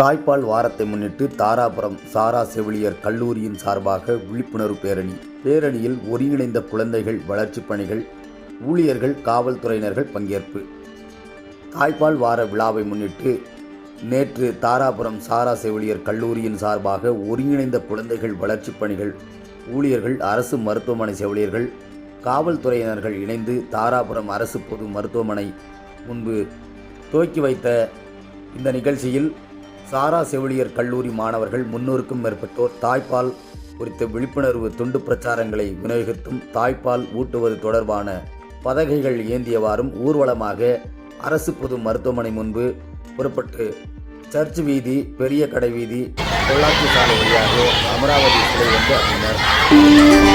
தாய்ப்பால் வாரத்தை முன்னிட்டு தாராபுரம் சாரா செவிலியர் கல்லூரியின் சார்பாக விழிப்புணர்வு பேரணி. பேரணியில் ஒருங்கிணைந்த குழந்தைகள் வளர்ச்சிப் பணிகள் ஊழியர்கள் காவல்துறையினர்கள் பங்கேற்பு. தாய்ப்பால் வார விழாவை முன்னிட்டு நேற்று தாராபுரம் சாரா செவிலியர் கல்லூரியின் சார்பாக ஒருங்கிணைந்த குழந்தைகள் வளர்ச்சிப் பணிகள் ஊழியர்கள் அரசு மருத்துவமனை செவிலியர்கள் காவல்துறையினர்கள் இணைந்து தாராபுரம் அரசு பொது மருத்துவமனை முன்பு துவக்கி வைத்த இந்த நிகழ்ச்சியில் சாரா செவிலியர் கல்லூரி மாணவர்கள் முன்னூறுக்கும் மேற்பட்டோர் தாய்ப்பால் குறித்த விழிப்புணர்வு துண்டு பிரச்சாரங்களை விநியோகித்தும் தாய்ப்பால் ஊட்டுவது தொடர்பான பதகைகள் ஏந்தியவாறும் ஊர்வலமாக அரசு பொது மருத்துவமனை முன்பு புறப்பட்டு சர்ச் வீதி பெரிய கடை வீதி பொள்ளாச்சி சாலை வழியாக அமராவதி சிலை வந்து அடைந்தனர்